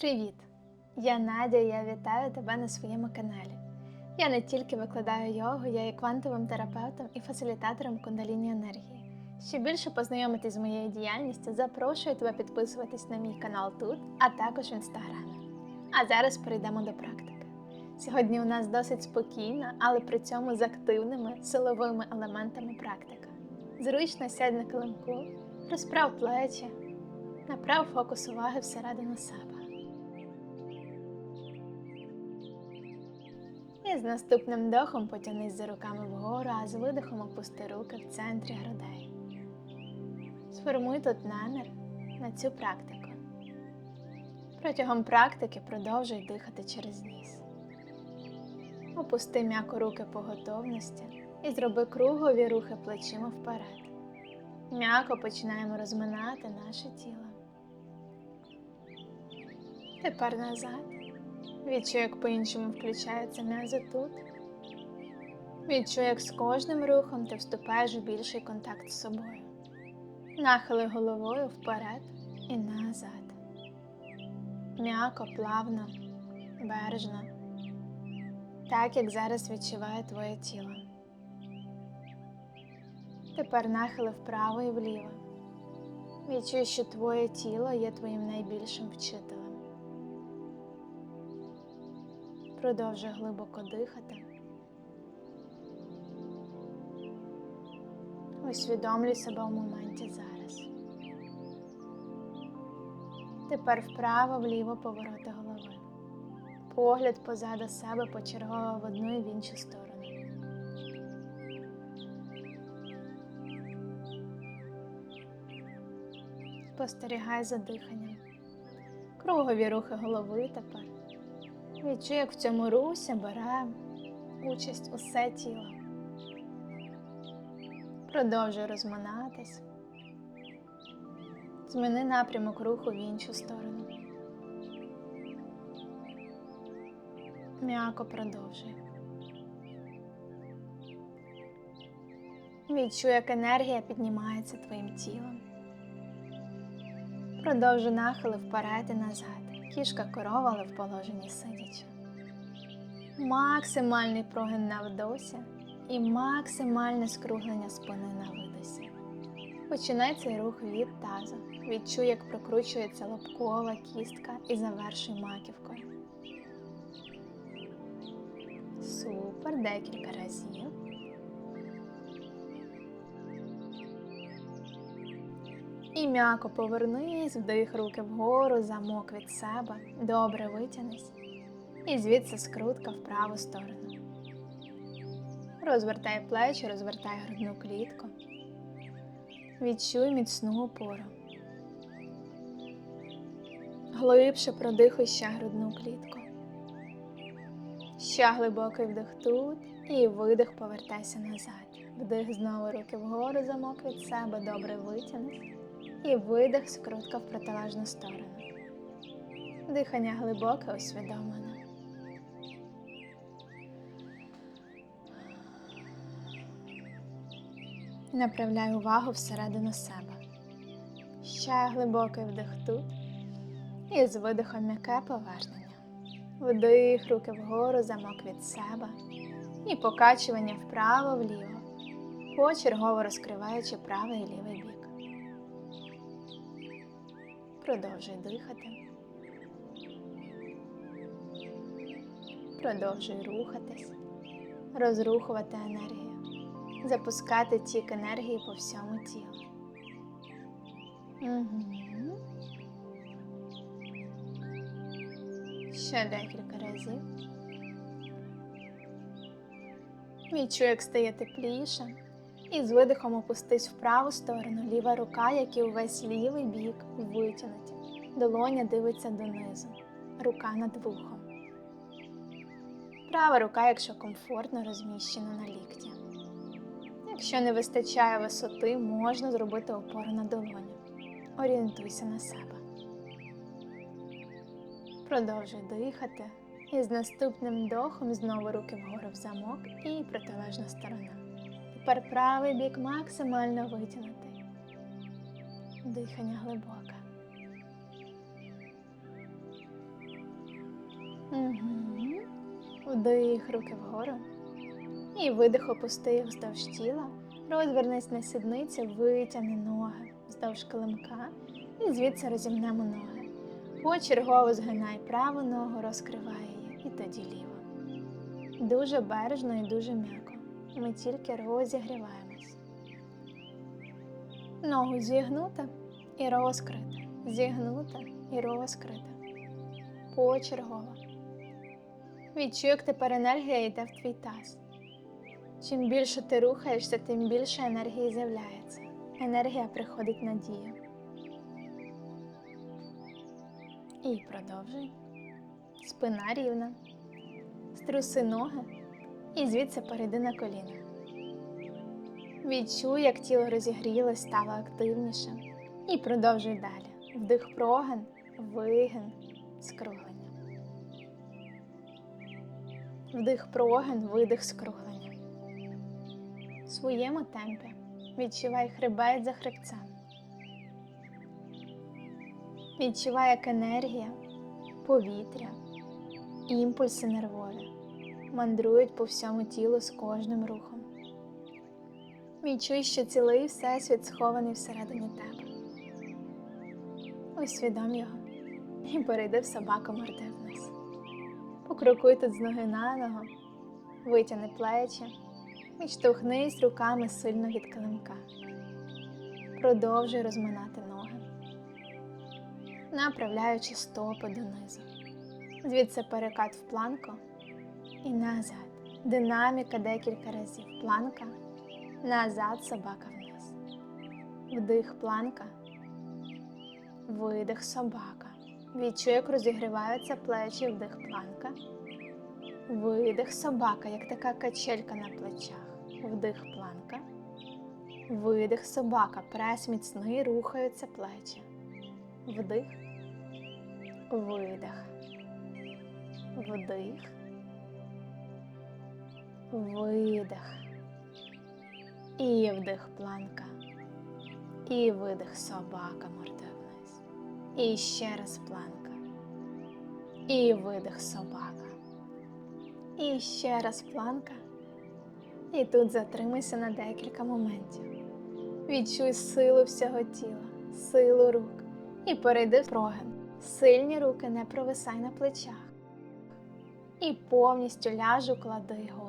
Привіт! Я Надя і я вітаю тебе на своєму каналі. Я не тільки викладаю йогу, я є квантовим терапевтом і фасилітатором кундаліні енергії. Щоб більше познайомитись з моєю діяльністю, запрошую тебе підписуватись на мій канал тут, а також в інстаграмі. А зараз перейдемо до практики. Сьогодні у нас досить спокійна, але при цьому з активними силовими елементами практика. Зручно сядь на килимку, розправ плечі, направ фокус уваги всередину себе. З наступним вдохом потянись за руками вгору, а з видихом опусти руки в центрі грудей. Сформуй тут намір на цю практику. Протягом практики продовжуй дихати через ніс. Опусти м'яко руки по готовності і зроби кругові рухи плечима вперед. М'яко починаємо розминати наше тіло. Тепер назад. Відчуй, як по-іншому включаються м'язи тут. Відчуй, як з кожним рухом ти вступаєш у більший контакт з собою. Нахили головою вперед і назад. М'яко, плавно, бережно. Так, як зараз відчуває твоє тіло. Тепер нахили вправо і вліво. Відчуй, що твоє тіло є твоїм найбільшим вчителем. Продовжуй глибоко дихати. Усвідомлюй себе в моменті зараз. Тепер вправо-вліво повороти голови. Погляд позаду себе почергово в одну і в іншу сторону. Спостерігай за диханням. Кругові рухи голови тепер. Відчуй, як в цьому русі бере участь усе тіло. Продовжуй розминатись. Зміни напрямок руху в іншу сторону. М'яко продовжуй. Відчуй, як енергія піднімається твоїм тілом. Продовжуй нахили вперед і назад. Кішка корова, але в положенні сидячи. Максимальний прогин на вдосі і максимальне скруглення спини на видосі. Починай цей рух від тазу. Відчуй, як прокручується лобкова кістка і завершуй маківкою. Супер, декілька разів. І м'яко повернись, вдих руки вгору, замок від себе, добре витягнись. І звідси скрутка в праву сторону. Розвертай плечі, розвертай грудну клітку. Відчуй міцну опору. Глибше продихуй ще грудну клітку. Ще глибокий вдих тут і видих повертайся назад. Вдих знову руки вгору, замок від себе, добре витягнись. І видих, скрутка в протилежну сторону. Дихання глибоке, усвідомлене. Направляй увагу всередину себе. Ще глибокий вдих тут. І з видихом м'яке повернення. Вдих, руки вгору, замок від себе. І покачування вправо-вліво, почергово розкриваючи правий і лівий бік. Продовжуй дихати. Продовжуй рухатись, розрухувати енергію, запускати тік енергії по всьому тілу. Угу. Ще декілька разів. Відчуй, як стає тепліше. І з видихом опустись в праву сторону, ліва рука, як і увесь лівий бік, витягнуті. Долоня дивиться донизу, рука над вухом. Права рука, якщо комфортно, розміщена на лікті. Якщо не вистачає висоти, можна зробити опору на долоню. Орієнтуйся на себе. Продовжуй дихати. І з наступним вдохом знову руки вгору в замок і протилежна сторона. Тепер правий бік максимально витягнутий. Дихання глибоке. Угу. Вдих руки вгору. І видих опусти вздовж тіла. Розвернись на сідниці, витягни ноги вздовж килимка і звідси розімнемо ноги. Почергово згинай праву ногу, розкривай її і тоді ліву. Дуже бережно і дуже м'яко. Ми тільки розігріваємось. Ногу зігнута і розкрита. Зігнута і розкрита. Почергово. Відчуй, як тепер енергія йде в твій таз. Чим більше ти рухаєшся, тим більше енергії з'являється. Енергія приходить на дію. І продовжуй. Спина рівна. Струси ноги і звідси перейди на коліна. Відчуй, як тіло розігрілось, стало активнішим. І продовжуй далі. Вдих прогин, вигин, скруглення. Вдих прогин, видих скруглення. В своєму темпі відчувай хребет за хребцем. Відчувай, як енергія, повітря, імпульси нервові мандрують по всьому тілу з кожним рухом. Відчуй, що цілий всесвіт схований всередині тебе. Усвідом його і перейди в собаку морди вниз. Покрокуй тут з ноги на ногу, витягни плечі, відштовхнись руками сильно від килимка. Продовжуй розминати ноги, направляючи стопи донизу. Звідси перекат в планку і назад. Динаміка декілька разів. Планка, назад, собака вниз. Вдих планка, видих собака. Відчуй, як розігріваються плечі, вдих планка. Видих собака, як така качелька на плечах. Вдих планка. Видих собака. Прес міцний, рухаються плечі. Вдих. Видих. Вдих. Видих. І вдих планка. І видих собака морда вниз. І ще раз планка. І видих собака. І ще раз планка. І тут затримайся на декілька моментів. Відчуй силу всього тіла, силу рук. І перейди в прогин. Сильні руки не провисай на плечах. І повністю ляжу клади долоні.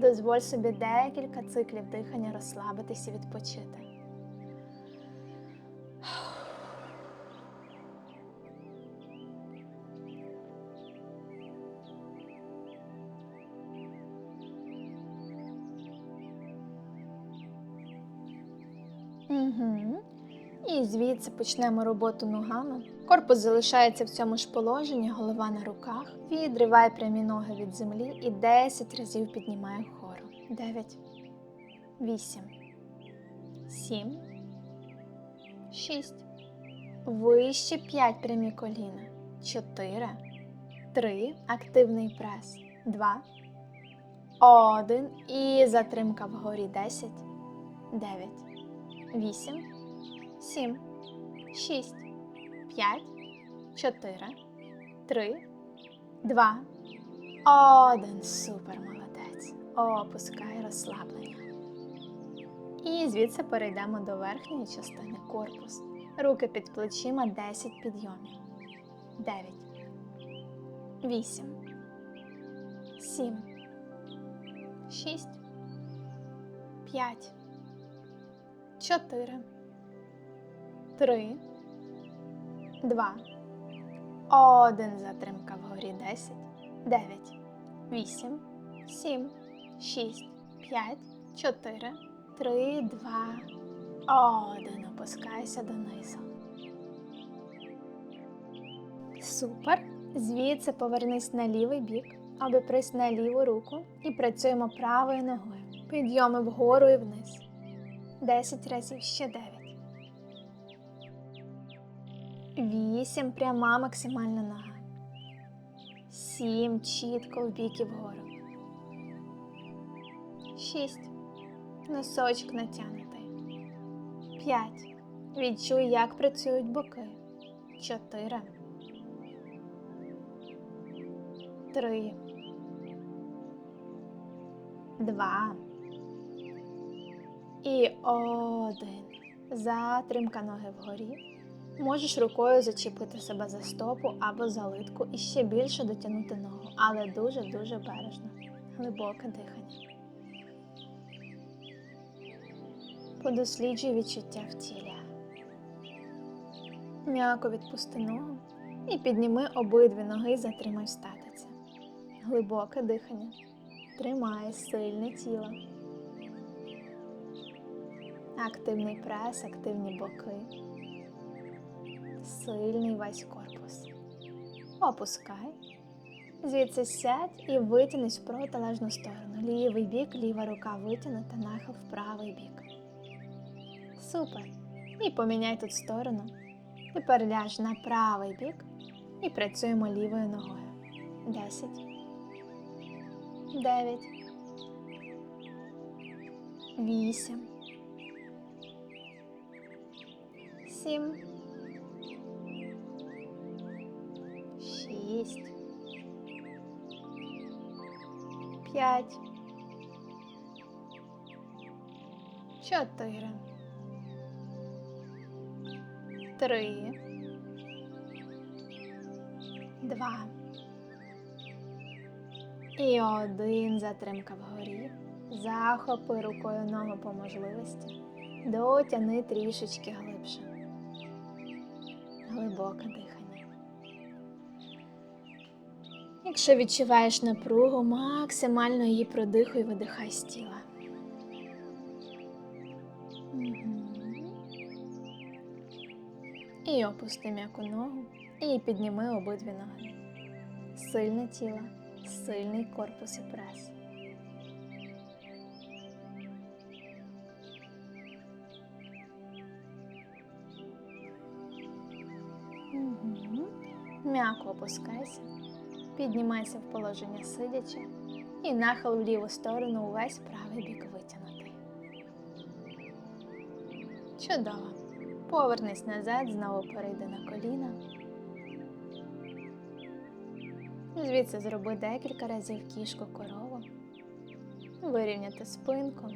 Дозволь собі декілька циклів дихання розслабитись і відпочити. І звідси почнемо роботу ногами. Корпус залишається в цьому ж положенні, голова на руках. Відривай прямі ноги від землі і 10 разів піднімай вгору. 9, 8, 7, 6. Вище 5 прямі коліна. 4, 3. Активний прес. 2, 1. І затримка вгорі 10, 9, 8, 7, 6, 5, 4, 3, 2, 1. Супер молодець. Опускай розслаблення. І звідси перейдемо до верхньої частини корпус. Руки під плечима 10 підйомів. 9, 8, 7, 6, 5, 4, 3, 2, 1. Затримка вгорі 10, 9, 8, 7, 6, 5, 4, 3, 2, 1. Опускайся донизу. Супер. Звідси повернись на лівий бік, обіпрись на ліву руку і працюємо правою ногою. Підйоми вгору і вниз. 10 разів ще 9. 8. Пряма максимальна нога. 7. Чітко в бік і вгору. 6. Носочок натягнутий. 5. Відчуй, як працюють боки. 4. три, два і один. Затримка ноги вгорі. Можеш рукою зачепити себе за стопу або за литку і ще більше дотягнути ногу, але дуже-дуже бережно. Глибоке дихання. Подосліджуй відчуття в тілі. М'яко відпусти ногу і підніми обидві ноги, затримай в статиці. Глибоке дихання. Тримай сильне тіло. Активний прес, активні боки. Сильний весь корпус. Опускай. Звідси сядь і витягнись в протилежну сторону. Лівий бік, ліва рука витягнута, нахил в правий бік. Супер. І поміняй тут сторону. Тепер ляж на правий бік і працюємо лівою ногою. Десять. Дев'ять. Вісім. Сім. Шість. П'ять. Чотири. Три. Два. І один затримка вгорі. Захопи рукою ногу по можливості. Дотяни трішечки глибше. Глибоке дихання. Якщо відчуваєш напругу, максимально її продихуй, видихай з тіла. І опусти м'яку ногу і підніми обидві ноги. Сильне тіло, сильний корпус і прес. М'яко опускайся, піднімайся в положення сидячи і нахил в ліву сторону увесь правий бік витягнутий. Чудово. Повернись назад, знову перейди на коліна. Звідси зроби декілька разів кішку корову. Вирівняти спинку.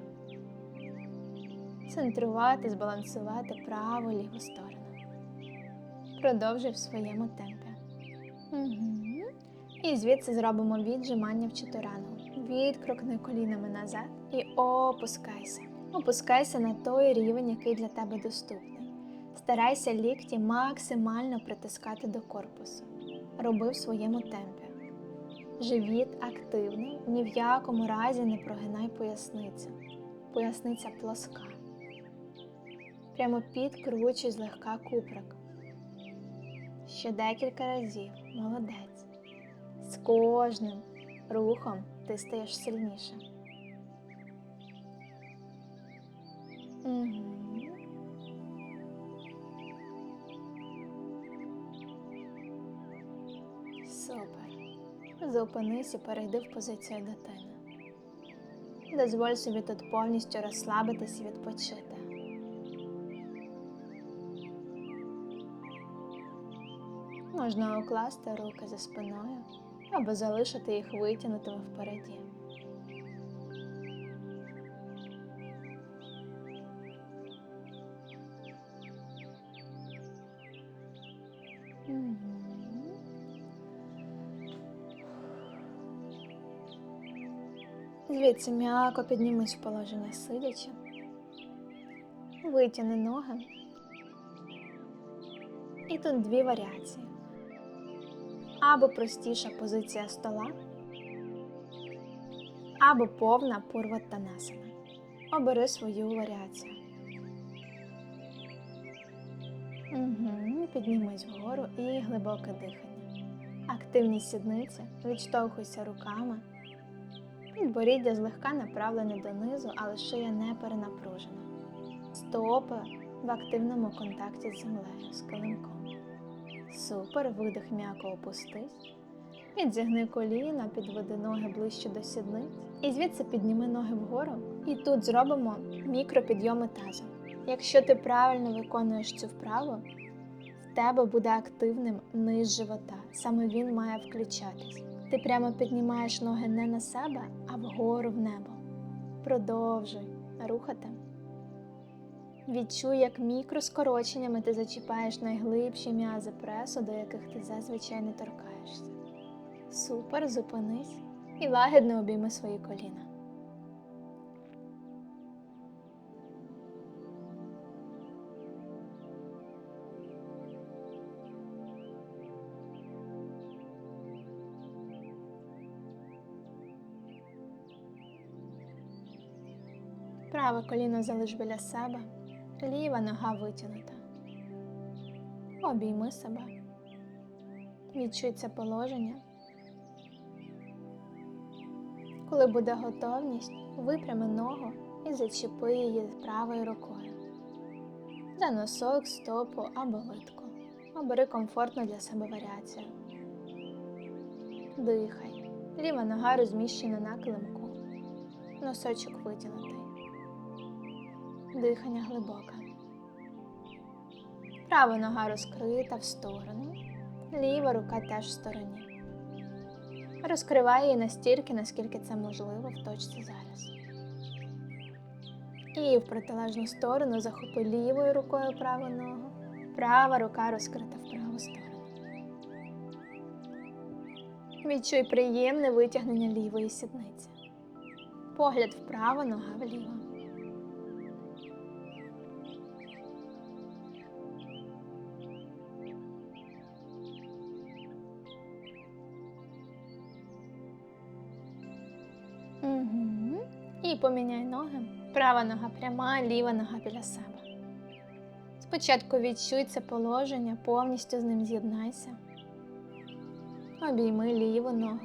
Центрувати, збалансувати праву ліву сторону. Продовжуй в своєму темпі. Угу. І звідси зробимо віджимання в чотирангу. Відкрокни колінами назад і опускайся. Опускайся на той рівень, який для тебе доступний. Старайся лікті максимально притискати до корпусу. Роби в своєму темпі. Живіт активний, ні в якому разі не прогинай поясницю. Поясниця плоска. Прямо підкручуй злегка куприк. Ще декілька разів. Молодець. З кожним рухом ти стаєш сильніше. Супер. Зупинись і перейди в позицію дитини. Дозволь собі тут повністю розслабитись і відпочити. Можна укласти руки за спиною або залишити їх витягнутими впереді. Звідси м'яко піднімись в положення сидячи. Витягни ноги. І тут дві варіації. Або простіша позиція стола, або повна пурваттанасана. Обери свою варіацію. Угу. Піднімись вгору і глибоке дихання. Активні сідниці, відштовхуйся руками. Підборіддя злегка направлене донизу, але шия не перенапружена. Стопи в активному контакті з землею, з килимком. Супер, видих м'яко опустись. Підзігни коліна, підведи ноги ближче до сідниць. І звідси підніми ноги вгору. І тут зробимо мікропідйоми тазом. Якщо ти правильно виконуєш цю вправу, в тебе буде активним низ живота. Саме він має включатись. Ти прямо піднімаєш ноги не на себе, а вгору в небо. Продовжуй рухати. Відчуй, як мікроскороченнями ти зачіпаєш найглибші м'язи пресу, до яких ти зазвичай не торкаєшся. Супер, зупинись і лагідно обійми свої коліна. Праве коліно залиш біля себе, ліва нога витягнута. Обійми себе. Відчуй це положення. Коли буде готовність, випрями ногу і зачепи її правою рукою. За носок, стопу або литку. Обери комфортну для себе варіацію. Дихай. Ліва нога розміщена на килимку. Носочок витягнутий. Дихання глибоке. Права нога розкрита в сторону, ліва рука теж в стороні. Розкривай її настільки, наскільки це можливо в точці зараз. І в протилежну сторону захопи лівою рукою праву ногу, права рука розкрита в праву сторону. Відчуй приємне витягнення лівої сідниці. Погляд вправо, нога вліво. І поміняй ноги. Права нога пряма, ліва нога біля себе. Спочатку відчуй це положення, повністю з ним з'єднайся. Обійми ліву ногу.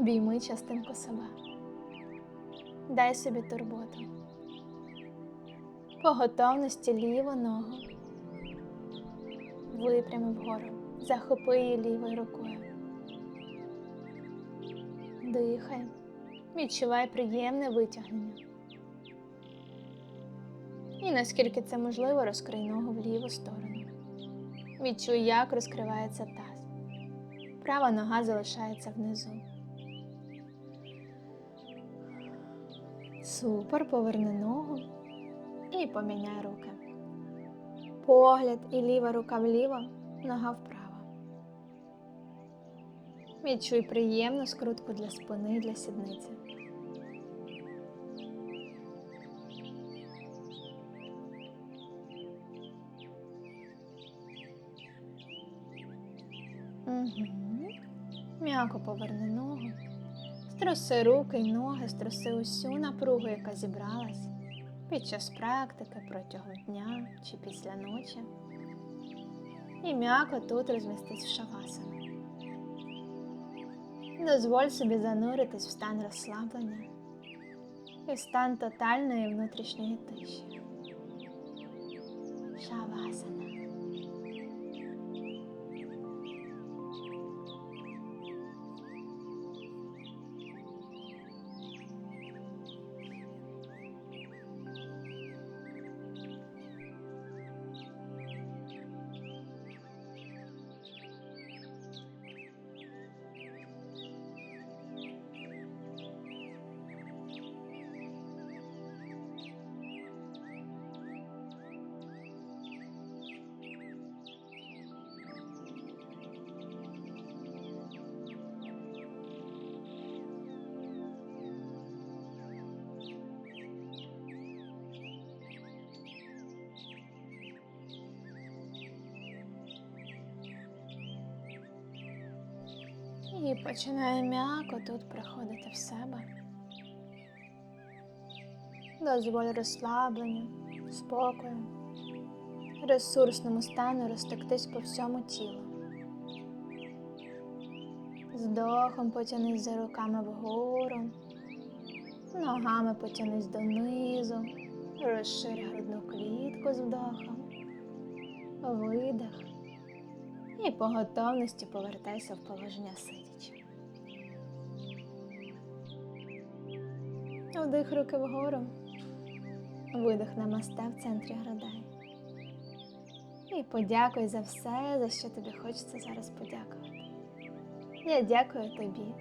Обійми частинку себе. Дай собі турботу. По готовності ліву ногу. Випрями вгору. Захопи її лівою рукою. Дихай. Відчувай приємне витягнення. І наскільки це можливо, розкрий ногу в ліву сторону. Відчуй, як розкривається таз. Права нога залишається внизу. Супер, поверни ногу і поміняй руки. Погляд і ліва рука вліво, нога вправо. Відчуй приємну скрутку для спини і для сідниці. Угу. М'яко поверни ногу. Строси руки й ноги, строси усю напругу, яка зібралась під час практики протягом дня чи після ночі. І м'яко тут розмістись в шавасану. Дозволь собі зануритись в стан розслаблення і стан тотальної внутрішньої тиші. Шавасана. І починає м'яко тут приходити в себе. Дозволь розслабленню, спокою, ресурсному стану розтектись по всьому тілу. З Вдохом потянись за руками вгору, ногами потянись донизу, розшири грудну клітку з вдохом, видих. І по готовності повертайся в положення сидячи. Вдих руки вгору, видих на масте в центрі грудей. І подякуй за все, за що тобі хочеться зараз подякувати. Я дякую тобі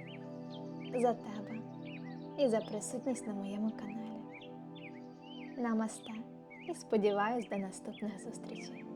за тебе і за присутність на моєму каналі. Намасте і сподіваюсь до наступних зустрічей.